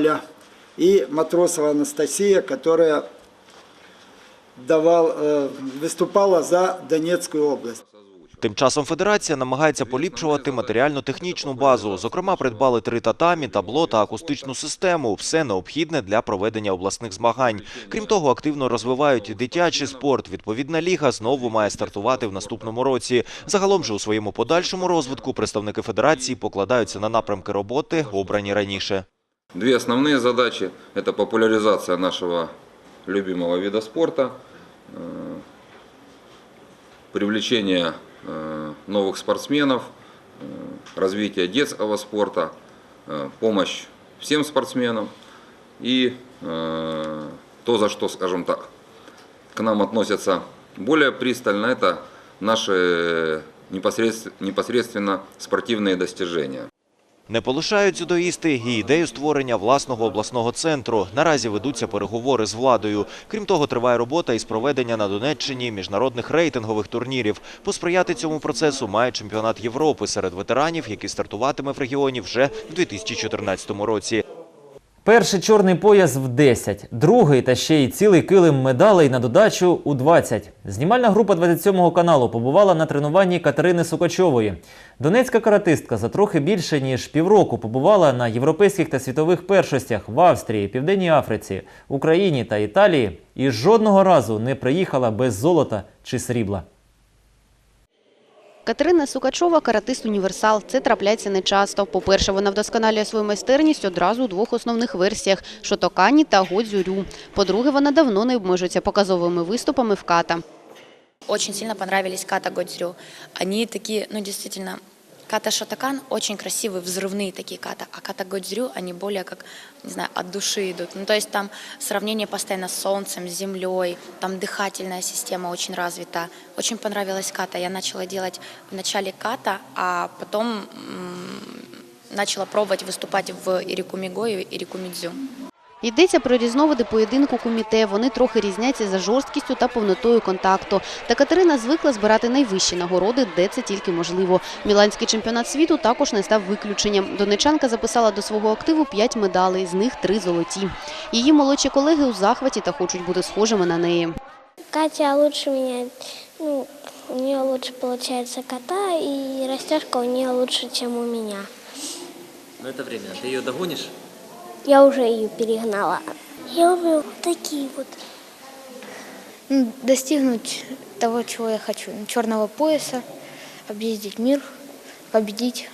Коля и Матросова Анастасия, которая давал, э, выступала за Донецкую область. Тим часом федерація намагається поліпшувати матеріально-технічну базу. Зокрема, придбали три татамі, табло та акустичну систему. Все необхідне для проведення обласних змагань. Крім того, активно розвивають дитячий спорт. Відповідна ліга знову має стартувати в наступному році. Загалом же у своєму подальшому розвитку представники федерації покладаються на напрямки роботи, обрані раніше. Две основные задачи – это популяризация нашего любимого вида спорта, э, привлечение э, новых спортсменов, э, развитие детского спорта, помощь всем спортсменам и то, за что, скажем так, к нам относятся более пристально, это наши непосредственно спортивные достижения. Не полишають дзюдоїсти і ідею створення власного обласного центру. Наразі ведуться переговори з владою. Крім того, триває робота із проведення на Донеччині міжнародних рейтингових турнірів. Посприяти цьому процесу має чемпіонат Європи серед ветеранів, який стартуватиме в регіоні вже в 2014 році. Перший чорний пояс в 10, другий та ще й цілий килим медалей на додачу у 20. Знімальна група 27-го каналу побувала на тренуванні Катерини Сукачової. Донецька каратистка за трохи більше ніж півроку побувала на європейських та світових першостях в Австрії, Південній Африці, Україні та Італії і жодного разу не приїхала без золота чи срібла. Катерина Сукачова – каратист-універсал. Це трапляється нечасто. По-перше, вона вдосконалює свою майстерність одразу у двох основних версіях – шотокані та годзюрю. По-друге, вона давно не обмежується показовими виступами в ката. Очень сильно понравились ката Годзюрю. Они такие, ну действительно, ката Шатакан очень красивые, взрывные такие ката, а ката Годзрю, они более как, не знаю, от души идут. Ну то есть там сравнение постоянно с солнцем, с землей, там дыхательная система очень развита. Очень понравилась ката. Я начала делать в начале ката, а потом начала пробовать выступать в Ирикумиго и Ирикумидзю. Йдеться про різновиди поєдинку куміте. Вони трохи різняться за жорсткістю та повнотою контакту. Та Катерина звикла збирати найвищі нагороди, де це тільки можливо. Міланський чемпіонат світу також не став виключеннем. Донечанка записала до свого активу 5 медалей, з них 3 золоті. Її молодші колеги у захваті та хочуть бути схожими на неї. Катя лучше меня, ну, у нее лучше получается кота, и растяжка у нее лучше, чем у меня. Но это временно. Ты ее догонишь? Я уже ее перегнала. Я люблю такие вот. Ну, достигнуть того, чего я хочу. Черного пояса, объездить мир, победить.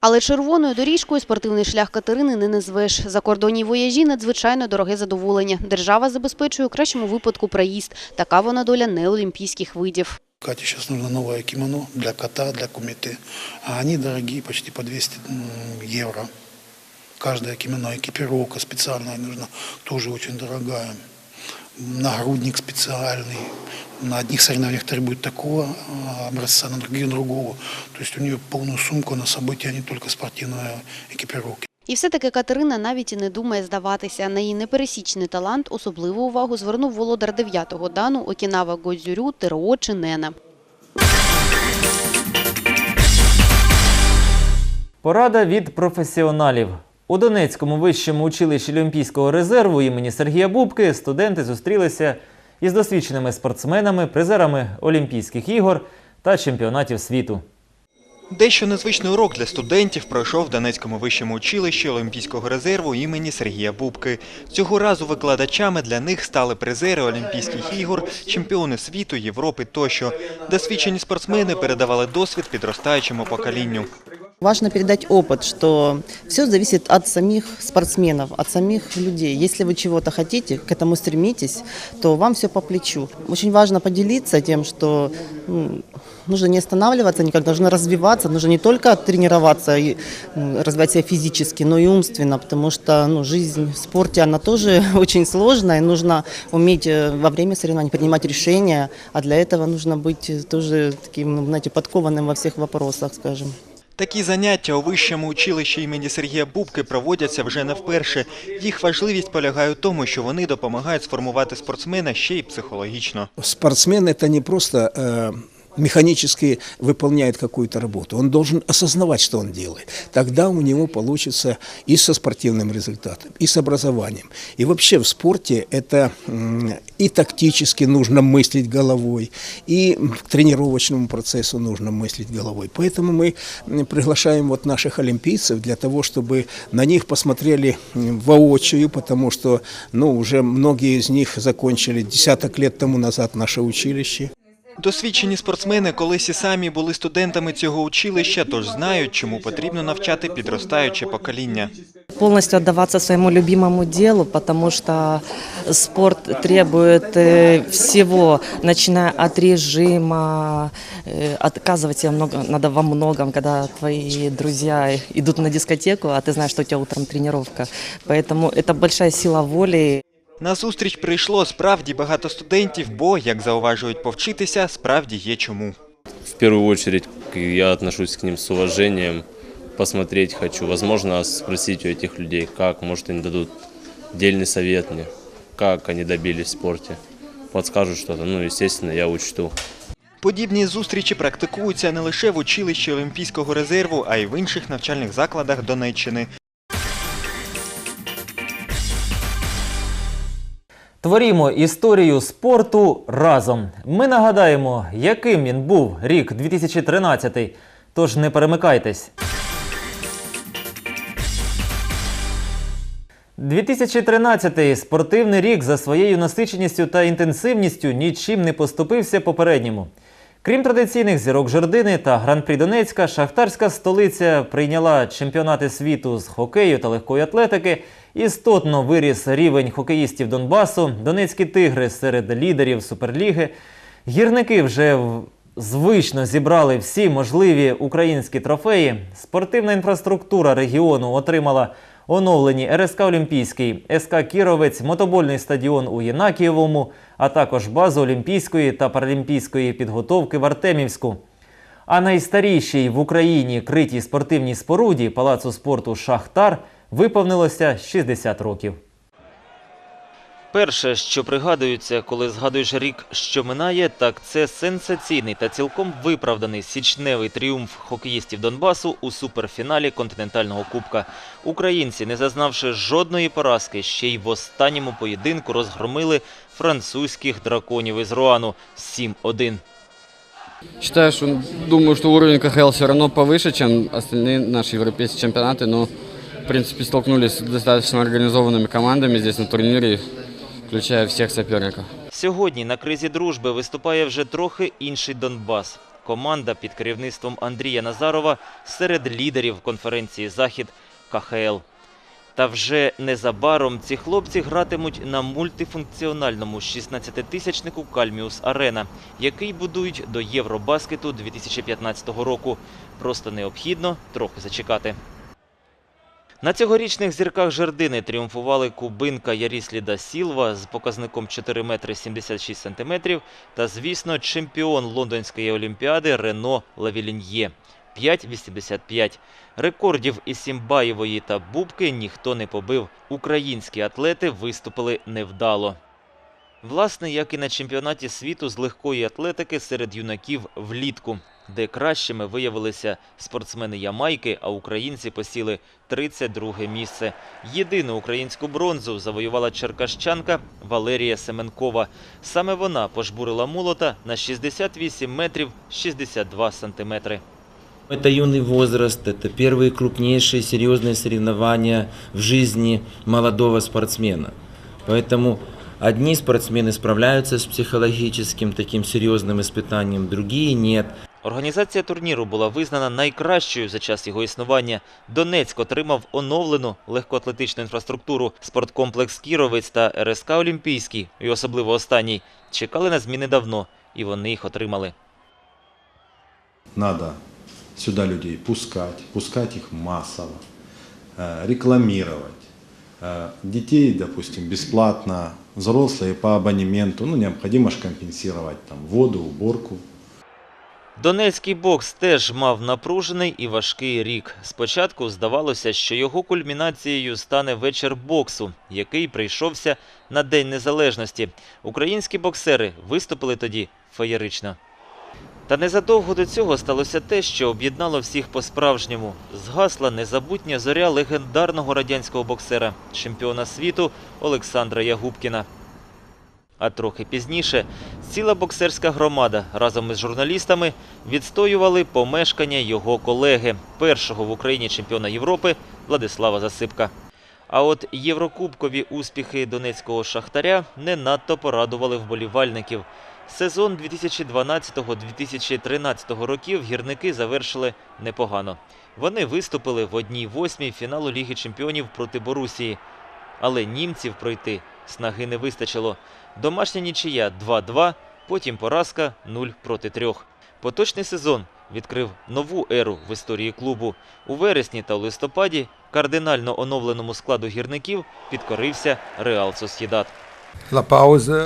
Але червоною доріжкою спортивний шлях Катерини не назвеш. Закордонні вояжі – надзвичайно дороге задоволення. Держава забезпечує у кращому випадку проїзд. Така вона доля неолімпійських видів. Кате сейчас нужно новое кимоно для кота, для кумиты. А они дорогие, почти по 200 м, евро. Каждое кимоно, экипировка специальная нужна, тоже очень дорогая. Нагрудник специальный. На одних соревнованиях требует такого а, образца, на других другого. То есть у нее полную сумку на события, а не только спортивная экипировка. І все-таки Катерина навіть і не думає здаватися. На її непересічний талант особливу увагу звернув володар 9-го дану Окінава Годзюрю Теро Чинена. Порада від професіоналів. У Донецькому вищому училищі Олімпійського резерву імені Сергія Бубки студенти зустрілися із досвідченими спортсменами, призерами Олімпійських ігор та чемпіонатів світу. Дещо незвичний урок для студентів пройшов в Донецькому вищому училищі Олімпійського резерву імені Сергія Бубки. Цього разу викладачами для них стали призери Олімпійських ігор, чемпіони світу, Європи тощо. Досвідчені спортсмени передавали досвід підростаючому поколінню. Важно передать опыт, что все зависит от самих спортсменов, от самих людей. Если вы чего-то хотите, к этому стремитесь, то вам все по плечу. Очень важно поделиться тем, что ну, нужно не останавливаться никак, нужно развиваться, нужно не только тренироваться и развивать себя физически, но и умственно, потому что ну, жизнь в спорте, она тоже очень сложная, и нужно уметь э, во время соревнований принимать решения, а для этого нужно быть тоже таким, ну, знаете, подкованным во всех вопросах, скажем. Такі заняття у вищому училищі імені Сергія Бубки проводяться вже не вперше. Їх важливість полягає у тому, що вони допомагають сформувати спортсмена ще й психологічно. Спортсмен – це не просто э, механически выполняет какую-то работу. Он должен осознавать, что он делает. Тогда у него получится и со спортивным результатом, и с образованием. И вообще в спорте это и тактически нужно мыслить головой, и к тренировочному процессу нужно мыслить головой. Поэтому мы приглашаем вот наших олимпийцев для того, чтобы на них посмотрели воочию, потому что ну, уже многие из них закончили десяток лет тому назад наше училище. Досвідчені спортсмени колись і самі були студентами цього училища, тож знають, чому потрібно навчати підростаюче покоління. Полностью отдаваться своему любимому делу, потому что спорт требует э, всего, начиная от режима, э, отказывать себе много, надо во многом, когда твои друзья идут на дискотеку, а ты знаешь, что у тебя утром тренировка. Поэтому это большая сила воли. На зустріч прийшло справді багато студентів, бо, як зауважують повчитися, справді є чому. В первую очередь к- я отношусь к ним с уважением, посмотреть хочу, возможно, спросить у этих людей, как, может, они дадут дельный совет мне, как они добились в спорте, подскажут что-то, ну, естественно, я учту. Подібні зустрічі практикуються не лише в училищі Олімпійського резерву, а й в інших навчальних закладах Донеччини. Творімо історію спорту разом. Ми нагадаємо, яким він був рік 2013. Тож не перемикайтесь. 2013 спортивний рік за своєю насиченістю та інтенсивністю нічим не поступився попередньому. Крім традиційних зірок жердини та гран-прі Донецька, шахтарська столиця прийняла чемпіонати світу з хокею та легкої атлетики. Істотно виріс рівень хокеїстів Донбасу, донецькі тигри серед лідерів суперліги. Гірники вже звично зібрали всі можливі українські трофеї. Спортивна інфраструктура регіону отримала оновлені РСК Олімпійський, СК Кіровець, мотобольний стадіон у Єнакієвому, а також базу олімпійської та паралімпійської підготовки в Артемівську. А найстарішій в Україні критій спортивній споруді палацу спорту Шахтар виповнилося 60 років. Перше, що пригадується, коли згадуєш рік, що минає, так це сенсаційний та цілком виправданий січневий тріумф хокеїстів Донбасу у суперфіналі континентального кубка. Українці, не зазнавши жодної поразки, ще й в останньому поєдинку розгромили французьких драконів із Руану 7-1. Считаю, что думаю, что уровень КХЛ все равно повыше, чем остальные наши европейские чемпионаты, но в принципе столкнулись с достаточно организованными командами здесь на турнире, включая всех соперников. Сьогодні на кризі дружби виступає вже трохи інший Донбас. Команда під керівництвом Андрія Назарова серед лідерів конференції Захід КХЛ. Та вже незабаром ці хлопці гратимуть на мультифункціональному 16-тисячнику Кальміус Арена, який будують до Євробаскету 2015 року. Просто необхідно трохи зачекати. На цьогорічних зірках жердини тріумфували кубинка Ярісліда Сілва з показником 4 метри 76 сантиметрів та, звісно, чемпіон лондонської олімпіади Рено Лавіліньє 5,85. Рекордів із Сімбаєвої та Бубки ніхто не побив. Українські атлети виступили невдало. Власне, як і на чемпіонаті світу з легкої атлетики серед юнаків влітку, де кращими виявилися спортсмени Ямайки, а українці посіли 32 місце. Єдину українську бронзу завоювала черкащанка Валерія Семенкова. Саме вона пожбурила молота на 68 метрів 62 сантиметри. Это юный возраст, это первые крупнейшие серьезные соревнования в жизни молодого спортсмена. Поэтому одни спортсмены справляются с психологическим таким серьезным испытанием, другие нет. Організація турніру була визнана найкращою за час його існування. Донецьк отримав оновлену легкоатлетичну інфраструктуру. Спорткомплекс Кіровець та РСК Олімпійський, і особливо останній, чекали на зміни давно, і вони їх отримали. Надо сюда людей пускать, пускать их массово, э, рекламировать. Э, Детей, допустим, бесплатно, взрослые по абонементу, ну, необходимо же компенсировать там воду, уборку. Донецький бокс теж мав напружений і важкий рік. Спочатку здавалося, що його кульмінацією стане вечір боксу, який прийшовся на День Незалежності. Українські боксери виступили тоді феєрично. Та незадовго до цього сталося те, що об'єднало всіх по-справжньому. Згасла незабутня зоря легендарного радянського боксера, чемпіона світу Олександра Ягубкіна. А трохи пізніше ціла боксерська громада разом із журналістами відстоювали помешкання його колеги, першого в Україні чемпіона Європи Владислава Засипка. А от єврокубкові успіхи донецького шахтаря не надто порадували вболівальників. Сезон 2012-2013 років гірники завершили непогано. Вони виступили в одній восьмій фіналу Ліги Чемпіонів проти Борусії. Але німців пройти снаги не вистачило. Домашня нічия 2-2, потім поразка 0 проти 3. Поточний сезон відкрив нову еру в історії клубу. У вересні та у листопаді кардинально оновленому складу гірників підкорився Реал Сосєдат.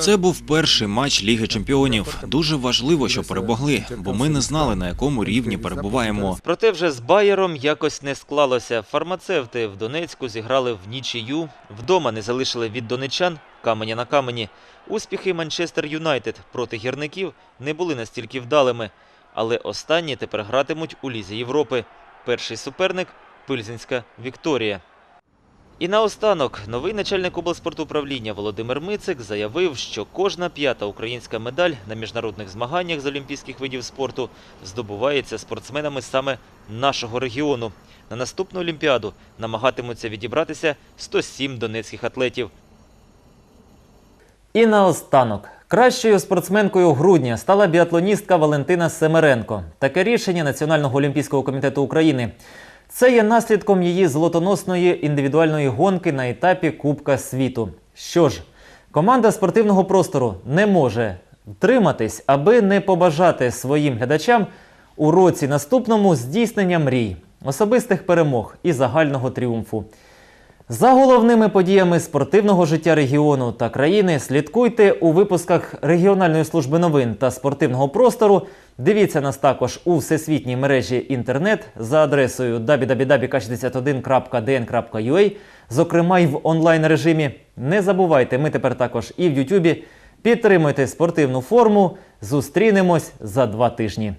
Це був перший матч Ліги Чемпіонів. Дуже важливо, що перемогли, бо ми не знали, на якому рівні перебуваємо. Проте вже з Байером якось не склалося. Фармацевти в Донецьку зіграли в нічию. Вдома не залишили від донечан каменя на камені. Успіхи Манчестер Юнайтед проти гірників не були настільки вдалими. Але останні тепер гратимуть у Лізі Європи. Перший суперник Пильзенська Вікторія. І наостанок новий начальник облспортуправління Володимир Мицик заявив, що кожна п'ята українська медаль на міжнародних змаганнях з олімпійських видів спорту здобувається спортсменами саме нашого регіону. На наступну олімпіаду намагатимуться відібратися 107 донецьких атлетів. І наостанок. Кращою спортсменкою грудня стала біатлоністка Валентина Семеренко. Таке рішення Національного олімпійського комітету України. Це є наслідком її золотоносної індивідуальної гонки на етапі Кубка світу. Що ж, команда спортивного простору не може втриматись, аби не побажати своїм глядачам у році наступному здійснення мрій, особистих перемог і загального тріумфу. За головними подіями спортивного життя регіону та країни слідкуйте у випусках регіональної служби новин та спортивного простору. Дивіться нас також у всесвітній мережі інтернет за адресою www.k61.dn.ua, зокрема й в онлайн режимі. Не забувайте, ми тепер також і в Ютубі. Підтримуйте спортивну форму. Зустрінемось за два тижні.